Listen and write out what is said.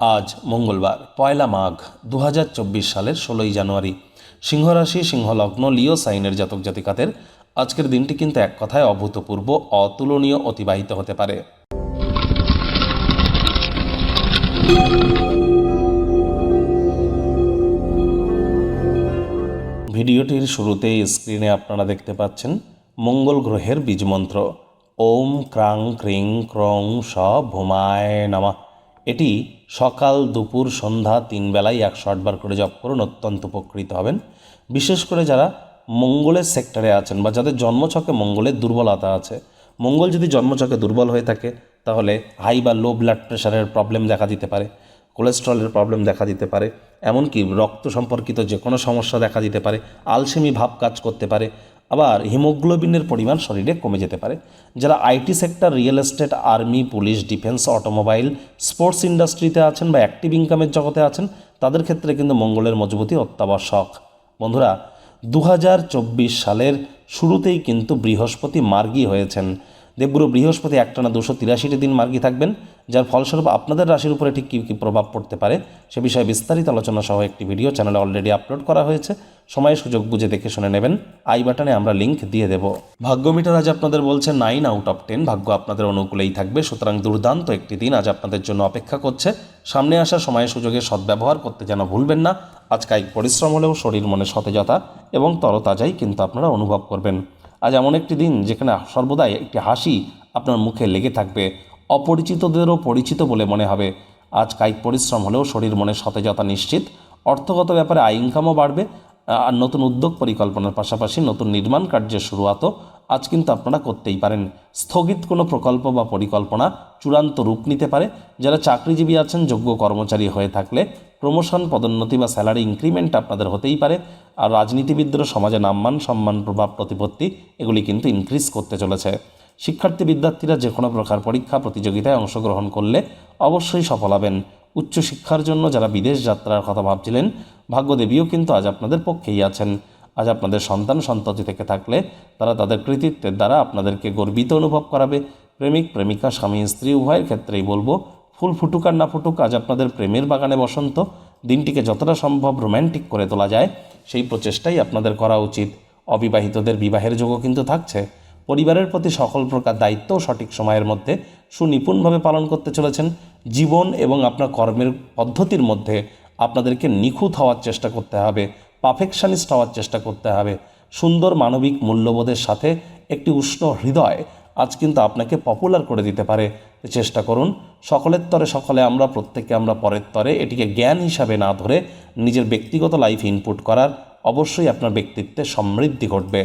আজ মঙ্গলবার, পয়লা মাঘ দু হাজার চব্বিশ সালের ষোলোই জানুয়ারি। সিংহরাশি, সিংহলগ্ন, লিও সাইনের জাতক জাতিকাদের আজকের দিনটি কিন্তু এক কথায় অভূতপূর্ব, অতুলনীয়, অতিবাহিত হতে পারে। ভিডিওটির শুরুতেই স্ক্রিনে আপনারা দেখতে পাচ্ছেন মঙ্গল গ্রহের বীজমন্ত্র। ওম ক্রাং ক্রিং ক্রং স ভূমায় নামা। এটি সকাল, দুপুর, সন্ধ্যা তিন বেলায় একশো আটবার করে জপ করুন, অত্যন্ত উপকৃত হবেন। বিশেষ করে যারা মঙ্গলের সেক্টরে আছেন বা যাদের জন্মছকে মঙ্গলের দুর্বলতা আছে, মঙ্গল যদি জন্মছকে দুর্বল হয়ে থাকে, তাহলে হাই বা লো ব্লাড প্রেশারের প্রবলেম দেখা দিতে পারে, কোলেস্ট্রলের প্রবলেম দেখা দিতে পারে, এমনকি রক্ত সম্পর্কিত যে কোনো সমস্যা দেখা দিতে পারে, আলসেমি ভাব কাজ করতে পারে আবার হিমোগ্লোবিনের পরিমাণ শরীরে কমে যেতে পারে, যারা IT sector, real estate, army, police, defence, automobile, sports ইন্ডাস্ট্রিতে আছেন বা অ্যাক্টিভ ইনকামের জগতে আছেন, তাদের ক্ষেত্রে কিন্তু মঙ্গলের মজবুতি অত্যাবশ্যক। বন্ধুরা দু হাজার চব্বিশ সালের শুরুতেই কিন্তু বৃহস্পতি মার্গী হয়েছেন। দেবগুরু বৃহস্পতি একটানা দুশো তিরাশিটি দিন মার্গী থাকবেন, যার ফলস্বরূপ আপনাদের রাশির উপরে ঠিক কী কী প্রভাব পড়তে পারে সে বিষয়ে বিস্তারিত আলোচনা সহ একটি ভিডিও চ্যানেলে অলরেডি আপলোড করা হয়েছে। সময় সুযোগ বুঝে দেখে শুনে নেবেন। আই বাটনে আমরা লিঙ্ক দিয়ে দেব। ভাগ্য মিটার আজ আপনাদের বলছে নাইন আউট অফ টেন ভাগ্য আপনাদের অনুকূলেই থাকবে, সুতরাং দুর্দান্ত একটি দিন আজ আপনাদের জন্য অপেক্ষা করছে। সামনে আসা সময় সুযোগে সদ্ব্যবহার করতে যেন ভুলবেন না। আজ কায়িক পরিশ্রম হলেও শরীর মনে সতেজতা এবং তরতাজাই কিন্তু আপনারা অনুভব করবেন। আজ এমন একটি দিন যেখানে সর্বদাই একটি হাসি আপনার মুখে লেগে থাকবে। অপরিচিতদেরও পরিচিত বলে মনে হবে। আজ কায়িক পরিশ্রম হলেও শরীর মনে সতেজতা নিশ্চিত। অর্থগত ব্যাপারে আয় ইনকামও বাড়বে। আর নতুন উদ্যোগ পরিকল্পনার পাশাপাশি নতুন নির্মাণ কার্যের শুরুয়াতও আজ কিন্তু আপনারা করতেই পারেন। স্থগিত কোনো প্রকল্প বা পরিকল্পনা চূড়ান্ত রূপ নিতে পারে। যারা চাকরিজীবী আছেন, যোগ্য কর্মচারী হয়ে থাকলে প্রমোশন, পদোন্নতি বা স্যালারি ইনক্রিমেন্ট আপনাদের হতেই পারে। আর রাজনীতিবিদদেরও সমাজে নাম্মান সম্মান, প্রভাব, প্রতিপত্তি, এগুলি কিন্তু ইনক্রিজ করতে চলেছে। শিক্ষার্থী বিদ্যার্থীরা যে কোনো প্রকার পরীক্ষা, প্রতিযোগিতায় অংশগ্রহণ করলে অবশ্যই সফল হবেন। উচ্চশিক্ষার জন্য যারা বিদেশ যাত্রার কথা ভাবছিলেন, ভাগ্যদেবীও কিন্তু আজ আপনাদের পক্ষেই আছেন। আজ আপনাদের সন্তান সন্ততি থেকে থাকলে তারা তাদের কৃতিত্বের দ্বারা আপনাদেরকে গর্বিত অনুভব করাবে। প্রেমিক, প্রেমিকা, স্বামী, স্ত্রী, উভয়ের ক্ষেত্রেই বলব, ফুল ফুটুক আর না ফুটুক, আজ আপনাদের প্রেমের বাগানে বসন্ত। দিনটিকে যতটা সম্ভব রোম্যান্টিক করে তোলা যায়। সেই প্রচেষ্টাই আপনাদের করা উচিত। অবিবাহিতদের বিবাহের যোগও কিন্তু থাকছে। পরিবারের প্রতি সকল প্রকার দায়িত্ব সঠিক সময়ের মধ্যে সুনিপুণভাবে পালন করতে চলেছেন। জীবন এবং আপনার কর্মের পদ্ধতির মধ্যে আপনাদেরকে নিখুঁত হওয়ার চেষ্টা করতে হবে, পারফেকশনিস্ট হওয়ার চেষ্টা করতে হবে। সুন্দর মানবিক মূল্যবোধের সাথে একটি উষ্ণ হৃদয় আজ কিন্তু আপনাকে পপুলার করে দিতে পারে। চেষ্টা করুন, সকলের তরে সকলে আমরা প্রত্যেকে আমরা পরের তরে এটিকে জ্ঞান হিসাবে না ধরে নিজের ব্যক্তিগত লাইফ ইনপুট করার, অবশ্যই আপনার ব্যক্তিত্বে সমৃদ্ধি ঘটবে।